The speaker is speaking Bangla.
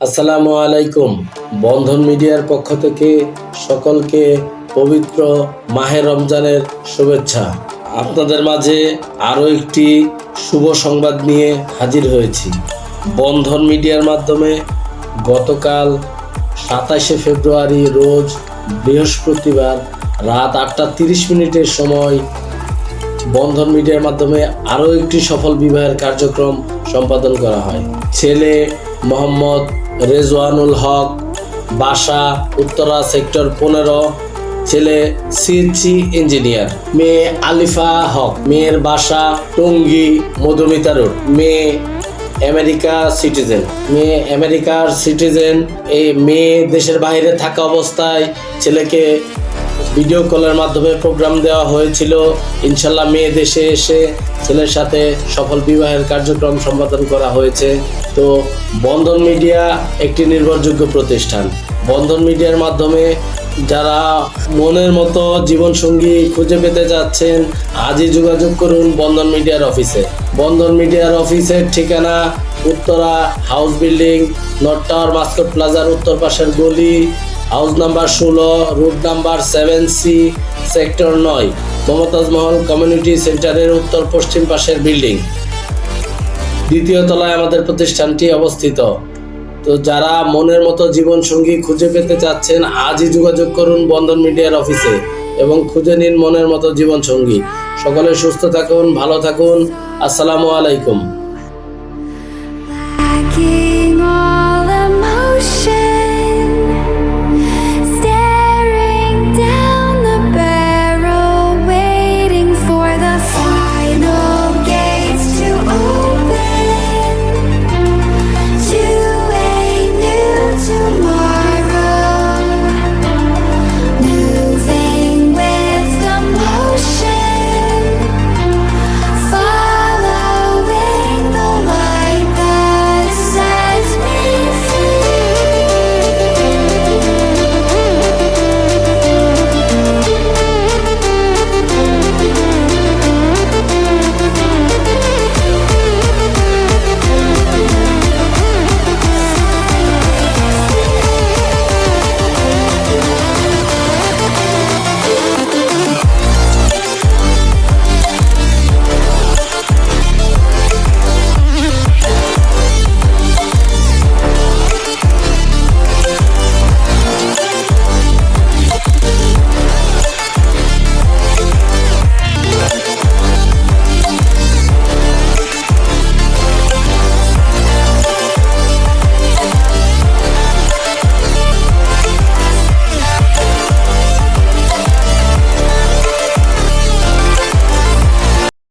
আসসালামু আলাইকুম। বন্ধন মিডিয়ার পক্ষ থেকে সকলকে পবিত্র মাহে রমজানের শুভেচ্ছা। আপনাদের মাঝে আরও একটি শুভ সংবাদ নিয়ে হাজির হয়েছি। বন্ধন মিডিয়ার মাধ্যমে গতকাল সাতাশে ফেব্রুয়ারি রোজ বৃহস্পতিবার রাত আটটা তিরিশ মিনিটের সময় বন্ধন মিডিয়ার মাধ্যমে আরও একটি সফল বিবাহের কার্যক্রম সম্পাদন করা হয়। ছেলে মোহাম্মদ রেজওয়ানুল হক, বাসা, উত্তরা সেক্টর পনেরো, ছেলে সিএসসি ইঞ্জিনিয়ার। মেয়ে আলিফা হক, মেয়ের বাসা টঙ্গী, মধুমিতা রোড। মেয়ে আমেরিকা সিটিজেন। মেয়ে আমেরিকার সিটিজেন এই মেয়ে দেশের বাইরে থাকা অবস্থায় ছেলেকে ভিডিও কলের মাধ্যমে প্রোগ্রাম দেওয়া হয়েছিল। ইনশাল্লাহ মেয়ে দেশে এসে ছেলের সাথে সফল বিবাহের কার্যক্রম সম্পাদন করা হয়েছে। তো বন্ধন মিডিয়া একটি নির্ভরযোগ্য প্রতিষ্ঠান। বন্ধন মিডিয়ার মাধ্যমে যারা মনের মতো জীবনসঙ্গী খুঁজে পেতে যাচ্ছেন আজই যোগাযোগ করুন বন্ধন মিডিয়ার অফিসে। বন্ধন মিডিয়ার অফিসের ঠিকানা Uttara house building north tower, Mascot প্লাজার উত্তর পাশের গলি হাউস নাম্বার ষোলো, route number seven C, sector নয়, মমতাজ মহল কমিউনিটি সেন্টারের উত্তর পশ্চিম পাশের বিল্ডিং। দ্বিতীয় তলায় আমাদের প্রতিষ্ঠানটি অবস্থিত। তো যারা মনের মতো জীবনসঙ্গী খুঁজে পেতে চাচ্ছেন, আজই যোগাযোগ করুন বন্ধন মিডিয়ার অফিসে এবং খুঁজে নিন মনের মতো জীবনসঙ্গী। সকলে সুস্থ থাকুন, ভালো থাকুন। আসসালামু আলাইকুম।